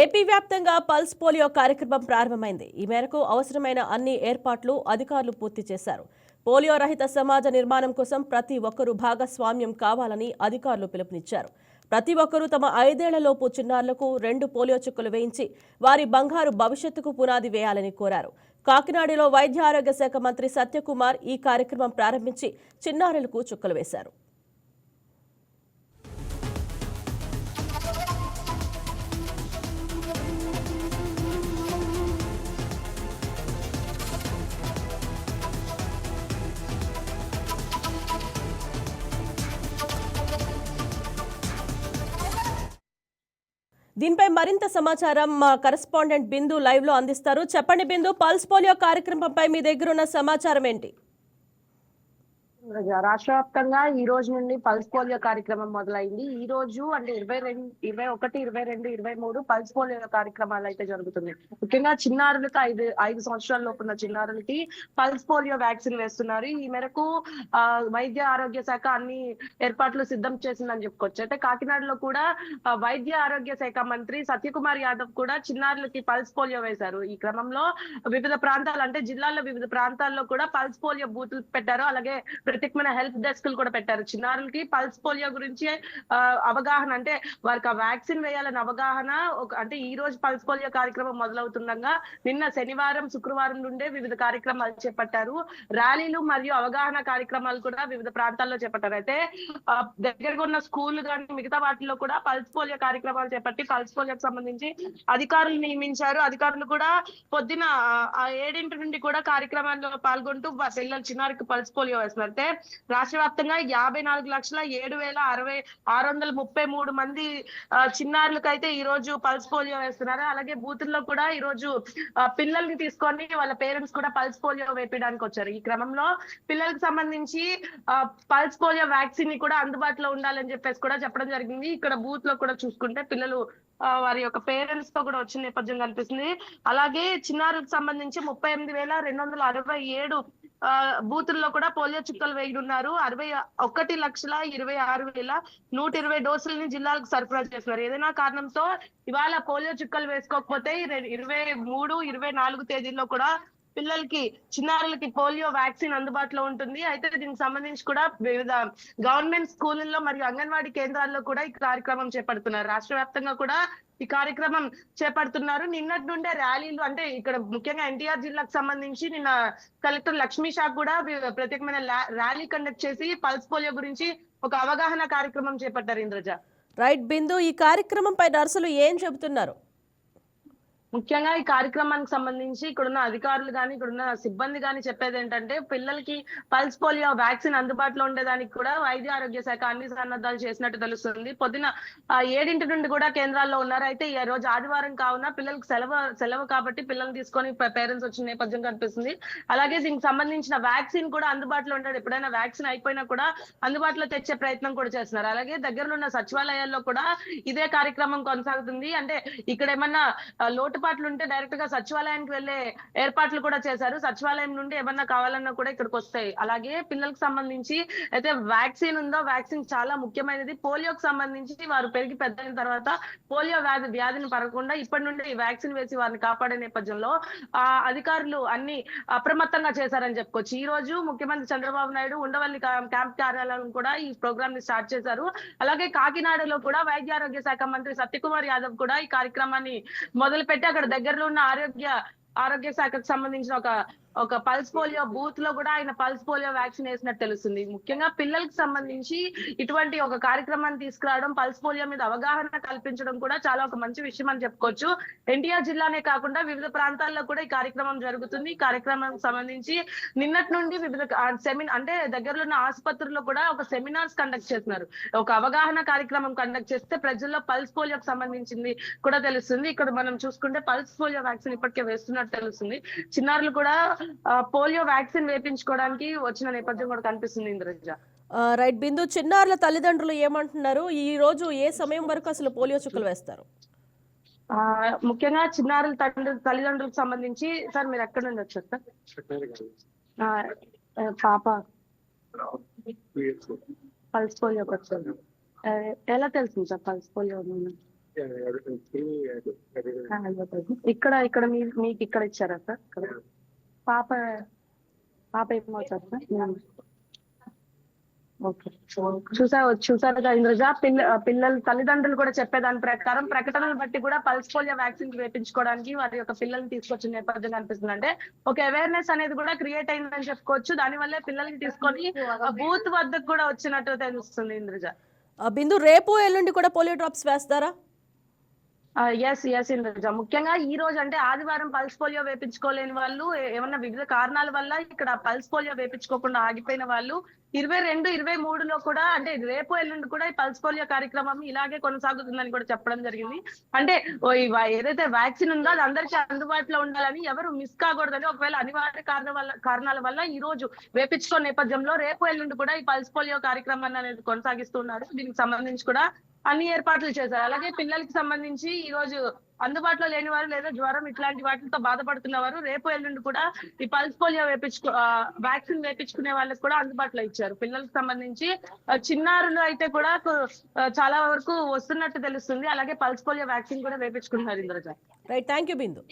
AP వ్యాప్తంగా pulse polio కార్యక్రమం ప్రారంభమైంది. ఈ మేరకు అవసరమైన అన్ని ఏర్పాట్లు అధికారులు పూర్తి చేశారు. పోలియో రహిత సమాజ నిర్మాణం కోసం ప్రతి ఒక్కరూ భాగస్వామ్యం కావాలని అధికారులు పిలుపునిచ్చారు. ప్రతి ఒక్కరూ తమ ఐదేళ్ళలోపు చిన్నారులకు రెండు పోలియో చుక్కలు వేయించి వారి బంగారు భవిష్యత్తుకు పునాది వేయాలని కోరారు. కాకినాడలో వైద్య ఆరోగ్య శాఖ మంత్రి సత్యకుమార్ ఈ కార్యక్రమం ప్రారంభించి చిన్నారులకు చుక్కలు వేశారు. దీనిపై మరింత సమాచారం మా కరెస్పాండెంట్ బిందు లైవ్లో అందిస్తారు. చెప్పండి బిందు పల్స్ పోలియో కార్యక్రమంపై మీ దగ్గర ఉన్న సమాచారం ఏంటి రాష్ట్ర వ్యాప్తంగా ఈ రోజు నుండి పల్స్ పోలియో కార్యక్రమం మొదలైంది. ఈ రోజు అంటే ఇరవై రెండు ఇరవై ఒకటి ఇరవై రెండు ఇరవై మూడు పల్స్ పోలియో కార్యక్రమాలు అయితే జరుగుతున్నాయి. ముఖ్యంగా చిన్నారులకు ఐదు ఐదు సంవత్సరాల ఉన్న చిన్నారులకి పల్స్ పోలియో వ్యాక్సిన్ వేస్తున్నారు. ఈ మేరకు ఆ, వైద్య ఆరోగ్య శాఖ అన్ని ఏర్పాట్లు సిద్ధం చేసిందని చెప్పుకోవచ్చు. అయితే కాకినాడలో కూడా వైద్య ఆరోగ్య శాఖ మంత్రి సత్యకుమార్ యాదవ్ కూడా చిన్నారులకి పల్స్ పోలియో వేశారు. ఈ క్రమంలో వివిధ ప్రాంతాలు అంటే జిల్లాల్లో వివిధ ప్రాంతాల్లో కూడా పల్స్ పోలియో బూతులు పెట్టారు. అలాగే ప్రత్యేకమైన హెల్ప్ డెస్క్ కూడా పెట్టారు. చిన్నారులకి పల్స్ పోలియో గురించి అవగాహన అంటే వారికి ఆ వ్యాక్సిన్ వేయాలని అవగాహన ఒక అంటే ఈ రోజు పల్స్ పోలియో కార్యక్రమం మొదలవుతుండగా నిన్న శనివారం శుక్రవారం నుండే వివిధ కార్యక్రమాలు చేపట్టారు. ర్యాలీలు మరియు అవగాహన కార్యక్రమాలు కూడా వివిధ ప్రాంతాల్లో చేపట్టారు. అయితే దగ్గరగా ఉన్న స్కూల్ కానీ మిగతా వాటిలో కూడా పల్స్ పోలియో కార్యక్రమాలు చేపట్టి పల్స్ పోలియోకి సంబంధించి అధికారులు నియమించారు. అధికారులు కూడా పొద్దున ఏడింటి నుండి కూడా కార్యక్రమాల్లో పాల్గొంటూ పిల్లలు చిన్నారికి పల్స్ పోలియో వేస్తున్నారు. చూస్తే రాష్ట్ర వ్యాప్తంగా యాభై నాలుగు లక్షల ఏడు వేల అరవై ఆరు వందల ముప్పై మూడు మంది ఆ, ఈ రోజు పల్స్ పోలియో వేస్తున్నారు. అలాగే బూతుల్లో కూడా ఈ రోజు పిల్లల్ని తీసుకొని వాళ్ళ పేరెంట్స్ కూడా పల్స్ పోలియో వేపించడానికి వచ్చారు. ఈ క్రమంలో పిల్లలకు సంబంధించి ఆ, పల్స్ పోలియో వ్యాక్సిన్ని కూడా అందుబాటులో ఉండాలని చెప్పేసి కూడా చెప్పడం జరిగింది. ఇక్కడ బూత్లో కూడా చూసుకుంటే పిల్లలు వారి యొక్క పేరెంట్స్తో కూడా వచ్చిన నేపథ్యం కనిపిస్తుంది. అలాగే చిన్నారులకు సంబంధించి ముప్పై ఎనిమిది వేల రెండు వందల అరవై ఏడు బూతుల్లో కూడా పోలియో చుక్కలు వేయనున్నారు అరవై ఒకటి లక్షల ఇరవై ఆరు వేల నూట ఇరవై డోసులని జిల్లాలకు సరఫరా చేస్తున్నారు. ఏదైనా కారణంతో ఇవాళ పోలియో చుక్కలు వేసుకోకపోతే ఇరవై మూడు ఇరవై నాలుగు తేదీల్లో కూడా పిల్లలకి చిన్నారులకి పోలియో వ్యాక్సిన్ అందుబాటులో ఉంటుంది. అయితే దీనికి సంబంధించి కూడా వివిధ గవర్నమెంట్ స్కూళ్ళల్లో మరియు అంగన్వాడీ కేంద్రాల్లో కూడా ఈ కార్యక్రమం చేపడుతున్నారు. రాష్ట్ర వ్యాప్తంగా కూడా ఈ కార్యక్రమం చేపడుతున్నారు. నిన్నటి నుండే ర్యాలీలు అంటే ఇక్కడ ముఖ్యంగా ఎన్టీఆర్ జిల్లాకు సంబంధించి నిన్న కలెక్టర్ లక్ష్మీ షా కూడా ప్రత్యేకమైన ర్యాలీ కండక్ట్ చేసి పల్స్ పోలియో గురించి ఒక అవగాహన కార్యక్రమం చేపట్టారు ఇంద్రజ. రైట్ బిందు ఈ కార్యక్రమంపై నర్సులు ఏం చెబుతున్నారు? ముఖ్యంగా ఈ కార్యక్రమానికి సంబంధించి ఇక్కడున్న అధికారులు కానీ ఇక్కడున్న సిబ్బంది కానీ చెప్పేది ఏంటంటే పిల్లలకి పల్స్ పోలియో వ్యాక్సిన్ అందుబాటులో ఉండేదానికి కూడా వైద్య ఆరోగ్య శాఖ అన్ని సన్నద్ధాలు చేసినట్టు తెలుస్తుంది. పొద్దున ఏడింటి నుండి కూడా కేంద్రాల్లో ఉన్నారు. అయితే ఈ రోజు ఆదివారం కావున పిల్లలకు సెలవు సెలవు కాబట్టి పిల్లల్ని తీసుకొని పేరెంట్స్ వచ్చిన నేపథ్యం కనిపిస్తుంది. అలాగే దీనికి సంబంధించిన వ్యాక్సిన్ కూడా అందుబాటులో ఉండదు ఎప్పుడైనా వ్యాక్సిన్ అయిపోయినా కూడా అందుబాటులో తెచ్చే ప్రయత్నం కూడా చేస్తున్నారు. అలాగే దగ్గరలో ఉన్న సచివాలయాల్లో కూడా ఇదే కార్యక్రమం కొనసాగుతుంది. అంటే ఇక్కడ ఏమన్నా లోటు ఏర్పాట్లు ఉంటే డైరెక్ట్గా సచివాలయానికి వెళ్ళే ఏర్పాట్లు కూడా చేశారు. సచివాలయం నుండి ఏమన్నా కావాలన్నా కూడా ఇక్కడికి వస్తాయి. అలాగే పిల్లలకు సంబంధించి అయితే వ్యాక్సిన్ ఉందో వ్యాక్సిన్ చాలా ముఖ్యమైనది. పోలియోకి సంబంధించి వారు పెరిగి పెద్ద తర్వాత పోలియో వ్యాధి వ్యాధిని పరగకుండా ఇప్పటి నుండి ఈ వ్యాక్సిన్ వేసి వారిని కాపాడే నేపథ్యంలో ఆ అధికారులు అన్ని అప్రమత్తంగా చేశారని చెప్పుకోవచ్చు. ఈ రోజు ముఖ్యమంత్రి చంద్రబాబు నాయుడు ఉండవల్లి క్యాంప్ కార్యాలయం కూడా ఈ ప్రోగ్రామ్ని స్టార్ట్ చేశారు. అలాగే కాకినాడలో కూడా వైద్య ఆరోగ్య శాఖ మంత్రి సత్యకుమార్ యాదవ్ కూడా ఈ కార్యక్రమాన్ని మొదలుపెట్టి అక్కడ దగ్గరలో ఉన్న ఆరోగ్య ఆరోగ్య శాఖకు సంబంధించిన ఒక ఒక పల్స్ పోలియో బూత్లో కూడా ఆయన పల్స్ పోలియో వ్యాక్సిన్ వేసినట్టు తెలుస్తుంది. ముఖ్యంగా పిల్లలకు సంబంధించి ఇటువంటి ఒక కార్యక్రమాన్ని తీసుకురావడం పల్స్ పోలియో మీద అవగాహన కల్పించడం కూడా చాలా ఒక మంచి విషయం అని చెప్పుకోవచ్చు. ఎన్టీఆర్ జిల్లానే కాకుండా వివిధ ప్రాంతాల్లో కూడా ఈ కార్యక్రమం జరుగుతుంది. ఈ కార్యక్రమానికి సంబంధించి నిన్నటి నుండి వివిధ సెమిన్ అంటే దగ్గరలో ఉన్న ఆసుపత్రుల్లో కూడా ఒక సెమినార్స్ కండక్ట్ చేస్తున్నారు. ఒక అవగాహన కార్యక్రమం కండక్ట్ చేస్తే ప్రజల్లో పల్స్ పోలియోకి సంబంధించింది కూడా తెలుస్తుంది. ఇక్కడ మనం చూసుకుంటే పల్స్ పోలియో వ్యాక్సిన్ ఇప్పటికే వేస్తున్నట్టు తెలుస్తుంది. చిన్నారులు కూడా పోలియో వ్యాక్సిన్ వేపించుకోవడానికి వచ్చిన నేపథ్యం కూడా కనిపిస్తుంది ఇంద్రజ. రైట్ బిందు చిన్నారుల తల్లిదండ్రులు ఏమంటున్నారు? ఈ రోజు ఏ సమయం వరకు అసలు పోలియో చుక్కలు వేస్తారు? ఆ ముఖ్యంగా చిన్నారుల తండ్రి తల్లిదండ్రులకు సంబంధించి సార్ మీరు ఎక్కడ నుండి వచ్చారు సార్? పాప. పల్స్ వచ్చారు. ఆ, ఎలా తెలిసింది సార్ పల్స్ పోలియో? ఇక్కడ ఇక్కడ మీకు ఇక్కడ ఇచ్చారా సార్? ఇక్కడ. పాప పాప ఏమవుతారు ఓకే. చూసా చూసారుగా ఇంద్రజ. పిల్ల పిల్లలు తల్లిదండ్రులు కూడా చెప్పేదాని ప్రకారం ప్రకటనలు బట్టి కూడా పల్స్ పోలియో వ్యాక్సిన్ వేపించుకోవడానికి వారి యొక్క పిల్లల్ని తీసుకొచ్చిన నేపథ్యం అనిపిస్తుంది అంటే ఒక అవేర్నెస్ అనేది కూడా క్రియేట్ అయిందని చెప్పుకోవచ్చు. దాని వల్లే పిల్లల్ని తీసుకొని బూత్ వద్దకు కూడా వచ్చినట్టు తెలుస్తుంది ఇంద్రజ. బిందు రేపు ఎల్లుండి కూడా పోలియో డ్రాప్స్ వేస్తారా? Yes yes Indraja. ముఖ్యంగా ఈ రోజు అంటే ఆదివారం పల్స్ పోలియో వేపించుకోలేని వాళ్ళు ఏమన్నా వివిధ కారణాల వల్ల ఇక్కడ పల్స్ పోలియో వేపించుకోకుండా ఆగిపోయిన వాళ్ళు ఇరవై రెండు ఇరవై మూడులో కూడా అంటే రేపు ఎల్లుండి కూడా ఈ పల్స్ పోలియో కార్యక్రమం ఇలాగే కొనసాగుతుందని కూడా చెప్పడం జరిగింది. అంటే ఓ ఏదైతే వ్యాక్సిన్ ఉందో అది అందరికీ అందుబాటులో ఉండాలని ఎవరు మిస్ కాకూడదని ఒకవేళ అనివార్య కారణం వల్ల కారణాల వల్ల ఈ రోజు వేపించుకున్న నేపథ్యంలో రేపు ఎల్లుండి కూడా ఈ పల్స్ పోలియో కార్యక్రమాన్ని అనేది కొనసాగిస్తున్నారు దీనికి సంబంధించి కూడా అన్ని ఏర్పాట్లు చేశారు. అలాగే పిల్లలకి సంబంధించి ఈ రోజు అందుబాటులో లేని వారు లేదా జ్వరం ఇట్లాంటి వాటితో బాధపడుతున్న వారు రేపు ఎల్లుండి కూడా ఈ పల్స్ పోలియో వేపించుకో వ్యాక్సిన్ వేపించుకునే వాళ్ళకి కూడా అందుబాటులో ఇచ్చారు. పిల్లలకు సంబంధించి చిన్నారులు అయితే కూడా చాలా వరకు వస్తున్నట్టు తెలుస్తుంది. అలాగే పల్స్ పోలియో వ్యాక్సిన్ కూడా వేపించుకుంటున్నారు Indraja. Right thank you Bindu